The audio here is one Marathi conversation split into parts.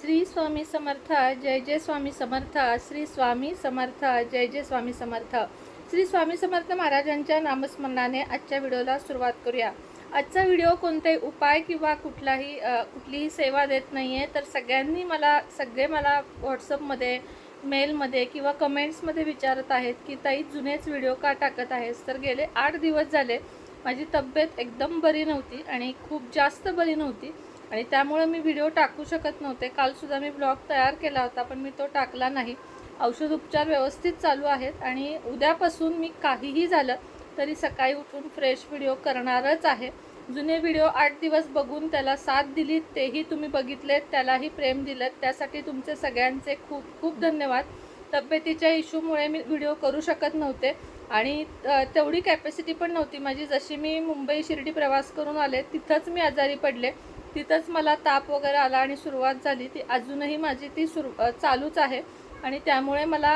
श्री स्वामी समर्थ जय जय स्वामी समर्थ श्री स्वामी समर्थ जय जय स्वामी समर्थ. श्री स्वामी समर्थ महाराजांच्या नामस्मरणाने आजच्या व्हिडिओला सुरुवात करूया. आजचा व्हिडिओ कोणताही उपाय किंवा कुठलाही कुठलीही सेवा देत नाही आहे तर सगळ्यांनी मला सगळे मला व्हॉट्सअपमध्ये मेलमध्ये किंवा कमेंट्समध्ये विचारत आहेत की ताई जुनेच व्हिडिओ का टाकत आहेस? तर गेले आठ दिवस झाले. माझी तब्येत एकदम बरी नव्हती आणि खूप जास्त बरी नव्हती. आणि त्यामुळे मी व्हिडिओ टाकू शकत नव्हते. कालसुद्धा मी ब्लॉग तयार केला होता पण मी तो टाकला नाही. औषध उपचार व्यवस्थित चालू आहेत आणि उद्यापासून मी काहीही झालं तरी सकाळी उठून फ्रेश व्हिडिओ करणारच आहे. जुने व्हिडिओ आठ दिवस बघून त्याला साथ दिली तेही तुम्ही बघितलेत त्यालाही प्रेम दिलं. त्यासाठी तुमचे सगळ्यांचे खूप खूप धन्यवाद. तब्येतीच्या इश्यूमुळे मी व्हिडिओ करू शकत नव्हते आणि तेवढी कॅपॅसिटी पण नव्हती माझी. जशी मी मुंबई शिर्डी प्रवास करून आले तिथंच मी आजारी पडले. तिथंच मला ताप वगैरे आला आणि सुरुवात झाली. ती अजूनही माझी ती सुरू चालूच आहे. आणि त्यामुळे मला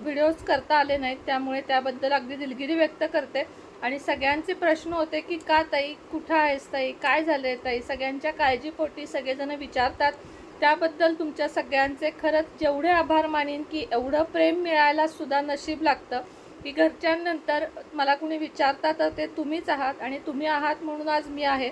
व्हिडिओज करता आले नाहीत. त्यामुळे त्याबद्दल अगदी दिलगिरी व्यक्त करते. आणि सगळ्यांचे प्रश्न होते की का ताई? कुठं आहेस ताई? काय झालं आहे ताई? सगळ्यांच्या काळजीपोटी सगळेजण विचारतात. त्याबद्दल तुमच्या सगळ्यांचे खरंच जेवढे आभार मानीन की एवढं प्रेम मिळायला सुद्धा नशीब लागतं. की घरच्यांनंतर मला कुणी विचारता तर ते तुम्हीच आहात आणि तुम्ही आहात म्हणून आज मी आहे.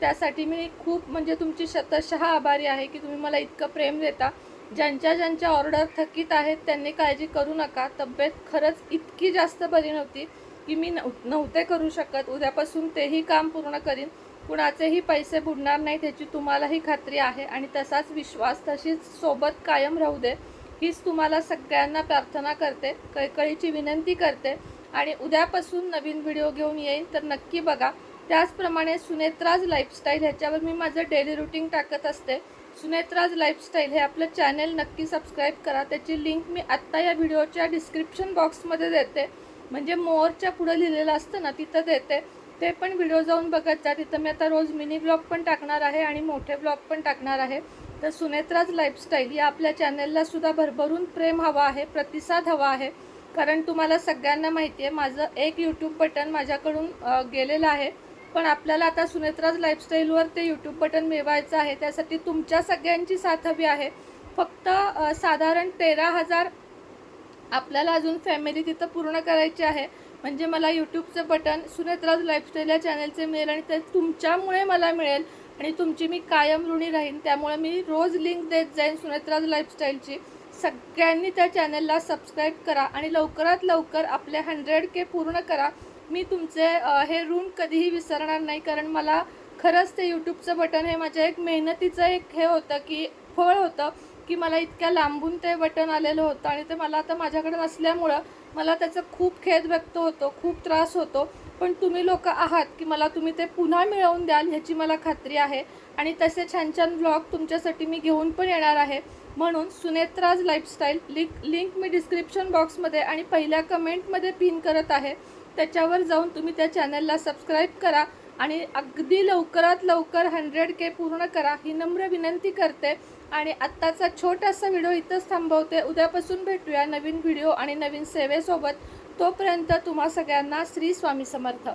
त्यासाठी मी खूप म्हणजे तुमची शतशः आभारी आहे की तुम्ही मला इतकं प्रेम देता. ज्यांच्या ज्यांच्या ऑर्डर थकीत आहेत त्यांनी काळजी करू नका. तब्येत खरंच इतकी जास्त बरी नव्हती की मी नव्हते करू शकत. उद्यापासून तेही काम पूर्ण करीन. कुणाचेही पैसे बुडणार नाहीत ह्याची तुम्हालाही खात्री आहे आणि तसाच विश्वास तशीच सोबत कायम राहू दे. हीच तुम्हाला सगळ्यांना प्रार्थना करते कळकळीची विनंती करते आणि उद्यापासून नवीन व्हिडिओ घेऊन येईन तर नक्की बघा. त्याचप्रमाणे सुनेत्राज लाईफस्टाईल ह्याच्यावर मी माझं डेली रुटीन टाकत असते. सुनेत्राज लाईफस्टाईल हे आपलं चॅनेल नक्की सबस्क्राईब करा. त्याची लिंक मी आत्ता या व्हिडिओच्या डिस्क्रिप्शन बॉक्समध्ये देते. म्हणजे मोअरच्या पुढं लिहिलेलं असतं ना तिथं देते. ते पण व्हिडिओ जाऊन बघत जा. तिथं मी आता रोज मिनी ब्लॉग पण टाकणार आहे आणि मोठे ब्लॉग पण टाकणार आहे. तर सुनेत्राज लाईफस्टाईल या आपल्या चॅनेलला सुद्धा भरभरून प्रेम हवा आहे प्रतिसाद हवा आहे. कारण तुम्हाला सगळ्यांना माहिती आहे माझं एक यूट्यूब बटन माझ्याकडून गेलेलं आहे. पण आपल्याला आता सुनेत्राज लाईफस्टाईलवर ते यूट्यूब बटन मिळवायचं आहे. त्यासाठी तुमच्या सगळ्यांची साथ हवी आहे. फक्त साधारण तेरा हजार आपल्याला अजून फॅमिली तिथं पूर्ण करायची आहे. म्हणजे मला यूट्यूबचं बटन सुनेत्राज लाईफस्टाईल या चॅनलचे मिळेल आणि ते तुमच्यामुळे मला मिळेल आणि तुमची मी कायम ऋणी राहीन. त्यामुळे मी रोज लिंक देत जाईन सुनेत्राज लाईफस्टाईलची सगळ्यांनी त्या चॅनलला सबस्क्राईब करा आणि लवकरात लवकर आपले हंड्रेड के पूर्ण करा. मी तुमचे हे ऋण कधीही विसरणार नाही कारण मला खरंच ते यूट्यूबचं बटन हे माझ्या एक मेहनतीचं एक हे होतं की फळ होतं की मला इतक्या लांबून ते बटन आलेलं होतं आणि ते मला आता माझ्याकडे नसल्यामुळं मला त्याचा खूप खेद व्यक्त होतो खूप त्रास होतो. पण तुम्ही लोक आहात की मला तुम्ही ते पुन्हा मिळवून द्याल ह्याची मला खात्री आहे. आणि तसे छान छान ब्लॉग तुमच्यासाठी मी घेऊन पण येणार आहे. म्हणून सुनेत्राज लाईफस्टाईल लिंक लिंक मी डिस्क्रिप्शन बॉक्समध्ये आणि पहिल्या कमेंटमध्ये पिन करत आहे. त्याच्यावर जाऊन तुम्ही त्या चॅनलला सबस्क्राईब करा आणि अगदी लवकरात लवकर हंड्रेड के पूर्ण करा. ही नम्र विनंती करते आणि आत्ताचा छोटासा व्हिडिओ इथंच थांबवते. उद्यापासून भेटूया नवीन व्हिडिओ आणि नवीन सेवेसोबत. तोपर्यंत तुम्हा सगळ्यांना श्री स्वामी समर्थ.